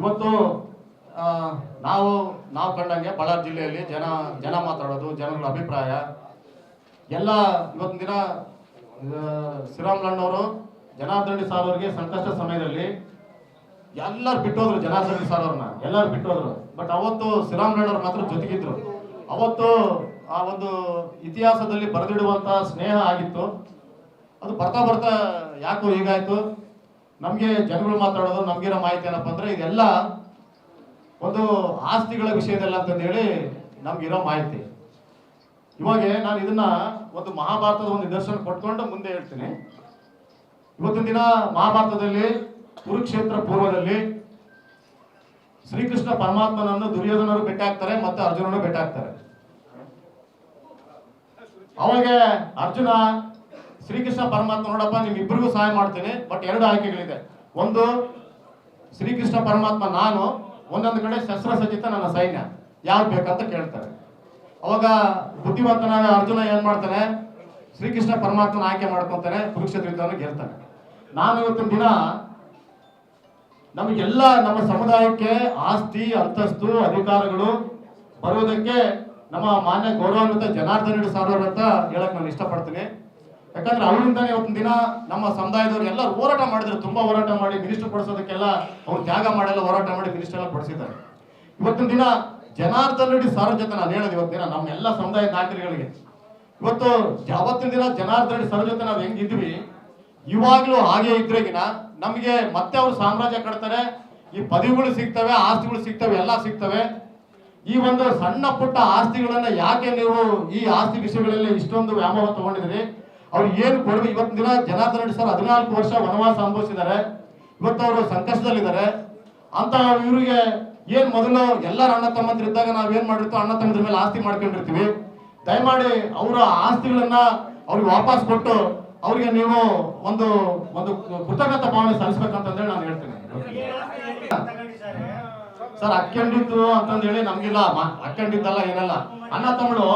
ಇವತ್ತು ನಾವು ನಾವು ಕಂಡಂಗೆ ಬಳ್ಳಾರಿ ಜಿಲ್ಲೆಯಲ್ಲಿ ಜನ ಜನ ಮಾತಾಡೋದು ಜನಗಳ ಅಭಿಪ್ರಾಯ. ಎಲ್ಲ ಇವತ್ತಿನ ದಿನ ಶ್ರೀರಾಮ್ಲಣ್ಣವರು ಜನಾರ್ದನಿ ಸಾರ್ ಅವರಿಗೆ ಸಂಕಷ್ಟ ಸಮಯದಲ್ಲಿ ಎಲ್ಲರೂ ಬಿಟ್ಟೋದ್ರು, ಜನಾರ್ದನಿ ಸಾರ್ ಅವ್ರನ್ನ ಎಲ್ಲರೂ ಬಿಟ್ಟೋದ್ರು. ಬಟ್ ಅವತ್ತು ಶ್ರೀರಾಮ್ಲಣ್ಣವ್ರು ಮಾತ್ರ ಜೊತೆಗಿದ್ರು. ಅವತ್ತು ಆ ಒಂದು ಇತಿಹಾಸದಲ್ಲಿ ಬರೆದಿಡುವಂತ ಸ್ನೇಹ ಆಗಿತ್ತು. ಅದು ಬರ್ತಾ ಬರ್ತಾ ಯಾಕೋ ಹೀಗಾಯ್ತು? ನಮಗೆ ಜನಗಳು ಮಾತಾಡೋದು ನಮ್ಗಿರೋ ಮಾಹಿತಿ ಏನಪ್ಪ ಅಂದ್ರೆ ಇದೆಲ್ಲ ಒಂದು ಆಸ್ತಿಗಳ ವಿಷಯದಲ್ಲ ಅಂತಂದೇಳಿ ನಮ್ಗಿರೋ ಮಾಹಿತಿ. ಇವಾಗ ನಾನು ಇದನ್ನ ಒಂದು ಮಹಾಭಾರತದ ಒಂದು ನಿದರ್ಶನ ಕೊಟ್ಕೊಂಡು ಮುಂದೆ ಹೇಳ್ತೀನಿ. ಇವತ್ತಿನ ದಿನ ಮಹಾಭಾರತದಲ್ಲಿ, ಕುರುಕ್ಷೇತ್ರ ಪೂರ್ವದಲ್ಲಿ ಶ್ರೀಕೃಷ್ಣ ಪರಮಾತ್ಮನನ್ನು ದುರ್ಯೋಧನರು ಭೇಟಿ ಆಗ್ತಾರೆ ಮತ್ತೆ ಅರ್ಜುನನು ಭೇಟಿ ಆಗ್ತಾರೆ ಅವಾಗ ಅರ್ಜುನ ಶ್ರೀಕೃಷ್ಣ ಪರಮಾತ್ಮ ನೋಡಪ್ಪ, ನಿಮ್ಮಿಬ್ಬರಿಗೂ ಸಹಾಯ ಮಾಡ್ತೇನೆ, ಬಟ್ ಎರಡು ಆಯ್ಕೆಗಳಿದೆ. ಒಂದು, ಶ್ರೀಕೃಷ್ಣ ಪರಮಾತ್ಮ ನಾನು, ಒಂದೊಂದು ಕಡೆ ಶಸ್ತ್ರಸಜ್ಜಿತ ನನ್ನ ಸೈನ್ಯ. ಯಾರು ಬೇಕಂತ ಕೇಳ್ತಾರೆ. ಅವಾಗ ಬುದ್ಧಿವಂತನಾದ ಅರ್ಜುನ ಏನ್ ಮಾಡ್ತಾನೆ, ಶ್ರೀಕೃಷ್ಣ ಪರಮಾತ್ಮನ ಆಯ್ಕೆ ಮಾಡ್ಕೊಂತಾನೆ ಕುರುಕ್ಷೇತ್ರ ಯುದ್ಧವನ್ನು ಗೆಲ್ತಾನೆ. ನಾನು ಇವತ್ತಿನ ದಿನ ನಮಗೆಲ್ಲ ನಮ್ಮ ಸಮುದಾಯಕ್ಕೆ ಆಸ್ತಿ, ಅಂತಸ್ತು, ಅಧಿಕಾರಗಳು ಬರುವುದಕ್ಕೆ ನಮ್ಮ ಮಾನ್ಯ ಗೌರವಾನ್ವಿತ ಜನಾರ್ದನ ಅಂತ ಹೇಳಕ್ ನಾನು ಇಷ್ಟಪಡ್ತೀನಿ. ಯಾಕಂದ್ರೆ ಅವರಿಂದಾನೇ ಇವತ್ತಿನ ದಿನ ನಮ್ಮ ಸಮುದಾಯದವ್ರು ಎಲ್ಲ ಹೋರಾಟ ಮಾಡಿದ್ರು. ತುಂಬಾ ಹೋರಾಟ ಮಾಡಿ ಮಿನಿಸ್ಟರ್ ಪಡಿಸೋದಕ್ಕೆಲ್ಲ ಅವ್ರು ತ್ಯಾಗ ಮಾಡೆಲ್ಲ, ಹೋರಾಟ ಮಾಡಿ ಮಿನಿಸ್ಟರ್ ಎಲ್ಲ ಕೊಡಿಸಿದ್ದಾರೆ. ಇವತ್ತಿನ ದಿನ ಜನಾರ್ದನ್ ರೆಡ್ಡಿ ಸರ್ ಜೊತೆ ನಾನು ಹೇಳೋದು ಇವತ್ತಿನ ನಮ್ಮ ಎಲ್ಲ ಸಮುದಾಯ ನಾಯಕರುಗಳಿಗೆ. ಇವತ್ತು ಯಾವತ್ತಿನ ದಿನ ಜನಾರ್ದನ್ ರೆಡ್ಡಿ ನಾವು ನಾವು ಹೆಂಗಿದ್ವಿ ಇವಾಗ್ಲೂ ಹಾಗೆ ಇದ್ರೆಗಿನ ನಮಗೆ ಮತ್ತೆ ಅವ್ರು ಸಾಮ್ರಾಜ್ಯ ಕಟ್ತಾರೆ, ಈ ಪದವಿಗಳು ಸಿಗ್ತವೆ, ಆಸ್ತಿಗಳು ಸಿಗ್ತವೆ, ಎಲ್ಲ ಸಿಗ್ತವೆ. ಈ ಒಂದು ಸಣ್ಣ ಪುಟ್ಟ ಆಸ್ತಿಗಳನ್ನ ಯಾಕೆ ನೀವು ಈ ಆಸ್ತಿ ವಿಷಯಗಳಲ್ಲಿ ಇಷ್ಟೊಂದು ವ್ಯಾಮೋಹ ತಗೊಂಡಿದ್ರಿ ಅವ್ರು ಏನು ಕೊಡುವ ಇವತ್ತಿನ ದಿನ ಜನಾರ್ದನ್ ರೆಡ್ಡಿ ಸರ್ ಹದಿನಾಲ್ಕು ವರ್ಷ ವನವಾಸ ಅನುಭವಿಸಿದ್ದಾರೆ. ಇವತ್ತು ಅವರು ಸಂಕಷ್ಟದಲ್ಲಿದ್ದಾರೆ. ಅಂತ ಇವರಿಗೆ ಏನ್ ಮೊದಲು ಎಲ್ಲರ ಅಣ್ಣ ತಮ್ಮಂದಿರಿದ್ದಾಗ ನಾವು ಏನು ಮಾಡಿರ್ತೀವಿ ಅಣ್ಣ ತಮ್ಮದ್ರ ಮೇಲೆ ಆಸ್ತಿ ಮಾಡ್ಕೊಂಡಿರ್ತೀವಿ. ದಯಮಾಡಿ ಅವರ ಆಸ್ತಿಗಳನ್ನ ಅವ್ರಿಗೆ ವಾಪಸ್ ಕೊಟ್ಟು ಅವ್ರಿಗೆ ನೀವು ಒಂದು ಒಂದು ಕೃತಜ್ಞತಾ ಭಾವನೆ ಸಲ್ಲಿಸ್ಬೇಕಂತಂದ್ರೆ ನಾನು ಹೇಳ್ತೀನಿ. ಸರ್ ಅಕ್ಕಂಡಿದ್ದು ಅಂತಂದೇಳಿ ನಮ್ಗಿಲ್ಲ. ಅಕ್ಕಂಡಿದ್ದಲ್ಲ ಏನಲ್ಲ. ಅಣ್ಣ ತಮ್ಮಳು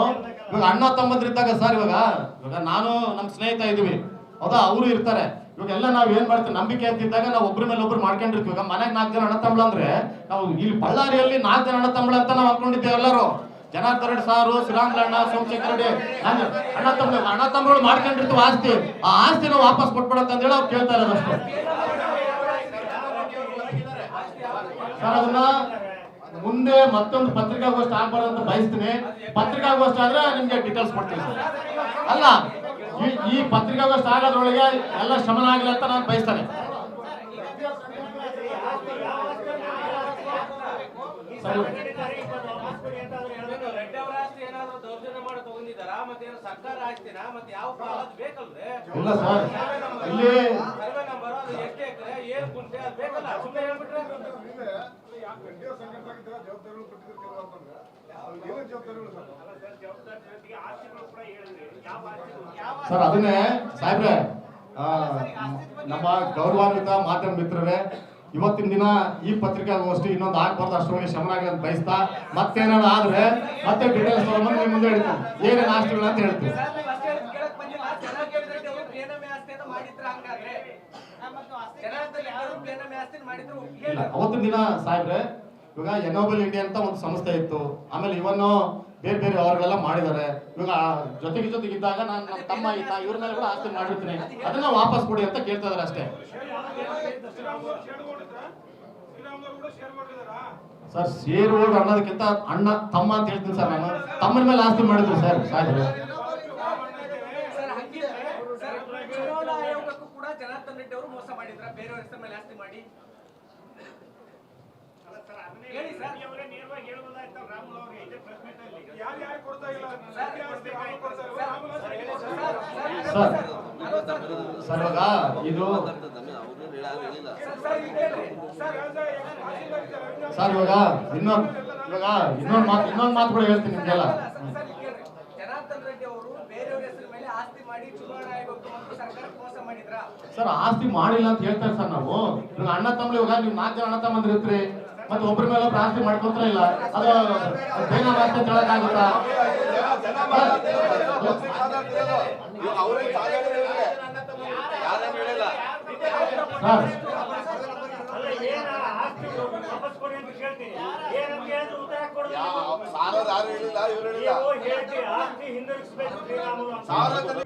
ಇವಾಗ ಅಣ್ಣ ತಮ್ಮಂದ್ರಿದ್ದಾಗ ಸರ್ ಇವಾಗ ಇವಾಗ ನಾನು ನಮ್ಮ ಸ್ನೇಹಿತ ಇದೀವಿ ಹೌದಾ? ಅವರು ಇರ್ತಾರೆ. ಇವಾಗ ಎಲ್ಲ ನಾವ್ ಏನ್ ಮಾಡ್ತೀವಿ? ನಂಬಿಕೆ ಅಂತಿದ್ದಾಗ ನಾವು ಒಬ್ರ ಮೇಲೆ ಒಬ್ರು ಮಾಡ್ಕೊಂಡಿರ್ತೀವಿ. ಇವಾಗ ಮನೆಗೆ ನಾಲ್ಕು ಜನ ಅಣ್ಣ ತಮ್ಮಳು ಅಂದ್ರೆ ನಾವು ಇಲ್ಲಿ ಬಳ್ಳಾರಿಯಲ್ಲಿ ನಾಲ್ಕು ಜನ ಅಣ್ಣ ತಮ್ಮಳು ಅಂತ ನಾವು ಅನ್ಕೊಂಡಿದ್ದೇವೆ ಎಲ್ಲರೂ. ಜನಾರ್ದನ್ ರೆಡ್ಡಿ ಸಾರು ಶ್ರೀರಾಮ್ಲಣ್ಣ ಸೋಮಶೇಖರ್ ರೆಡ್ಡಿ. ಅಣ್ಣ ತಮ್ಮ ಅಣ್ಣ ತಮ್ಮಗಳು ಮಾಡ್ಕೊಂಡಿರ್ತೀವಿ ಆಸ್ತಿ. ಆ ಆಸ್ತಿನ ವಾಪಸ್ ಕೊಟ್ಬಿಡತ್ತಂತ ಹೇಳಿ ಅವ್ರು ಕೇಳ್ತಾ ಇರೋದು ಸರ್, ಅದನ್ನ ಮುಂದೆ ಮತ್ತೊಂದು ಪತ್ರಿಕಾಗೋಷ್ಠಿ ಆಗ್ಬಾರ್ದು ಅಂತ ಬಯಸ್ತೀನಿ. ಪತ್ರಿಕಾಗೋಷ್ಠಿ ಆದ್ರೆ ನಿಮ್ಗೆ ಡೀಟೇಲ್ಸ್ ಕೊಡ್ತೀನಿ ಅಲ್ಲ, ಈ- ಈ ಪತ್ರಿಕಾಗೋಷ್ಠಿ ಆಗೋದ್ರೊಳಗೆ ಎಲ್ಲ ಶ್ರಮನ ಆಗಲಿ ಅಂತ ನಾನು ಬಯಸ್ತೇನೆ. ಸರಿ. ಸರ್ಕಾರ ಆಸ್ತಿನ ಮತ್ತೆ ಯಾವ ಪಾಲ್ ಅದು ಬೇಕಲ್ರಿ? ಇಲ್ಲ ಸರ್. ಇಲ್ಲಿ ಸರ್ವೆ ನಂಬರ್ ಅದು ಎಷ್ಟು ಎಕರೆ ಏನ್ ಕುಂಟೆ ಅದು ಬೇಕಲ್ಲ? ಸುಮ್ಮನೆ ಹೇಳ್ಬಿಟ್ರೆ ಸರ್ ಅದನ್ನೇ ಸಾಹೇಬ್ರೆ ನಮ್ಮ ಗೌರವಾನ್ವಿತ ಮಾಧ್ಯಮ ಮಿತ್ರರೇ ಇವತ್ತಿನ ದಿನ ಈ ಪತ್ರಿಕಾಗೋಷ್ಠಿ ಇನ್ನೊಂದು ಆಗ್ಬಾರ್ದು ಅಷ್ಟರೊಳಗೆ ಶಮನ ಆಗಲಿ ಅಂತ ಬಯಸ್ತಾ ಮತ್ತೇನಾದ್ರು ಆದ್ರೆ ಮತ್ತೆ ಡೀಟೇಲ್ಸ್ ತಗೊಂಡ್ಬಂದು ನಿಮ್ಮ ಮುಂದೆ ಹೇಳ್ತೀನಿ. ಏನೇನು ಆಸ್ತಿಗಳು ಅಂತ ಹೇಳ್ತೀನಿ. ಇಲ್ಲ ಅವತ್ತಿನ ದಿನ ಸಾಹೇಬ್ರೆ ಇವಾಗ ಎನೋಬಲ್ ಇಂಡಿಯಾ ಅಂತ ಒಂದು ಸಂಸ್ಥೆ ಇತ್ತು. ಆಮೇಲೆ ಇವನ್ನು ಬೇರೆ ಬೇರೆ ಅವರೆಲ್ಲ ಮಾಡಿದ್ದಾರೆ. ಇವಾಗ ಜೊತೆಗೆ ಜೊತೆಗೆ ಇದ್ದಾಗ ನಾನು ನಮ್ಮ ತಮ್ಮ ಇದ್ದ ಇವ್ರ ಮೇಲೆ ಕೂಡ ಆಸ್ತಿ ಮಾಡಿರ್ತೀನಿ. ಅದನ್ನ ವಾಪಸ್ ಕೊಡಿ ಅಂತ ಕೇಳ್ತಾ ಇದಾರೆ ಅಷ್ಟೇ. ಸರ್ ಶೇರುಗಳು ಅನ್ನೋದಕ್ಕಿಂತ ಅಣ್ಣ ತಮ್ಮ ಅಂತ ಹೇಳ್ತೀನಿ ಸರ್ ನಾನು. ತಮ್ಮನ ಮೇಲೆ ಆಸ್ತಿ ಮಾಡಿದ್ರು ಸರ್ ಸಾಧ್ಯ ಕೂಡ ಜನಾರ್ದನ್ ರೆಡ್ಡಿ ಅವರು ಮೋಸ ಮಾಡಿದ್ರ. ಬೇರೆಯವ್ರ ಹೆಸರ ಮೇಲೆ ಆಸ್ತಿ ಮಾಡಿ. ಹೇಳಿ. ಸರ್. ಸರ್ ಸರ್ ಇವಾಗ ಇದು ಸರ್ ಇವಾಗ ಇನ್ನೊಂದು ಇವಾಗ ಇನ್ನೊಂದು ಮಾತು ಇನ್ನೊಂದು ಮಾತು ಕೂಡ ಹೇಳ್ತೀನಿ ನಿಮ್ಗೆಲ್ಲ ಸರ್, ಆಸ್ತಿ ಮಾಡಿಲ್ಲ ಅಂತ ಹೇಳ್ತಾರೆ ಸರ್ ನಾವು ಇವಾಗ ಅಣ್ಣ ತಮ್ಮ ಇವಾಗ ನೀವು ನಾಲ್ಕು ಜನ ಅಣ್ಣ ತಮ್ಮಂದ್ರಿ ಇರ್ತೀರಿ ಮತ್ತೆ ಒಬ್ಬರ ಮೇಲೆ ಒಬ್ರು ಆಸ್ತಿ ಮಾಡ್ಕೊತಾರ ಇಲ್ಲ ಅದು ಬೇಗ ಆಸ್ತಿ ಅಂತ ಹೇಳಕ್ಕಾಗುತ್ತಾ ಸರ್ ವಾಪಸ್ ಕೊಡಿ ಅಂತ ಕೇಳ್ತೀನಿ ಏನಂತ ಹೇಳಿದ್ರು ಉತ್ತರ ಕೊಡೋದು ಯಾವ ಸಾರೋರು ಯಾರು ಹೇಳಿಲ್ಲ ಇವರು ಹೇಳಿಲ್ಲ. ನೀವು